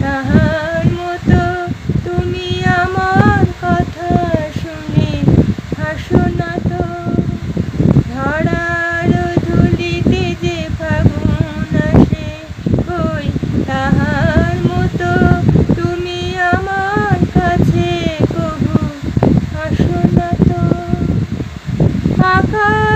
তাহার মতো তুমি আমার কথা শুনে হাসো না তো। ধরার ধুলিতে যে ফাগুন আসে কই তাহার মতো তুমি আমার কাছে কবু হাসো না তো। আকাশ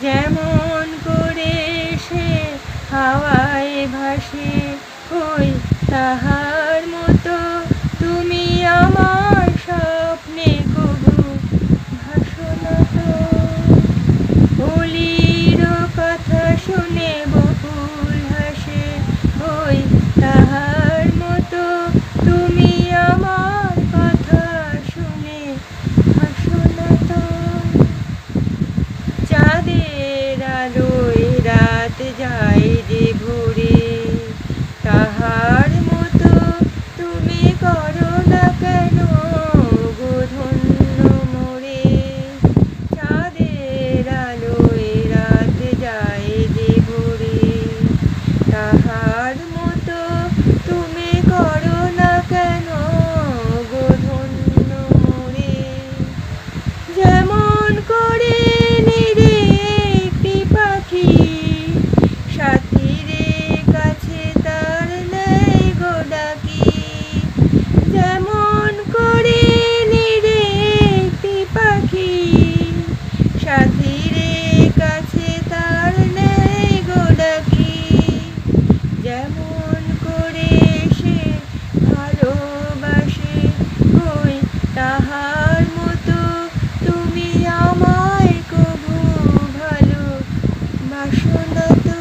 যেমন করে সে হাওয়ায় ভাসে ওই তাহার মতো তুমি আমার করো না কেন গো ধন্য মোরে চাঁদের আলোয় রাত যায় যে তা শুনো তুমি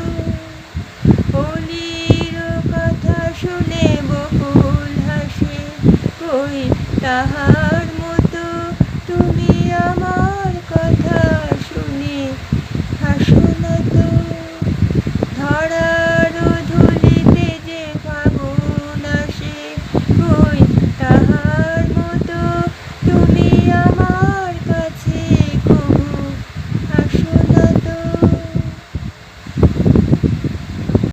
হলির কথা শুনে বকুল হাসে। কই তাহার মতো তুমি আমার কথা শুনে হাসো না তো? ধরা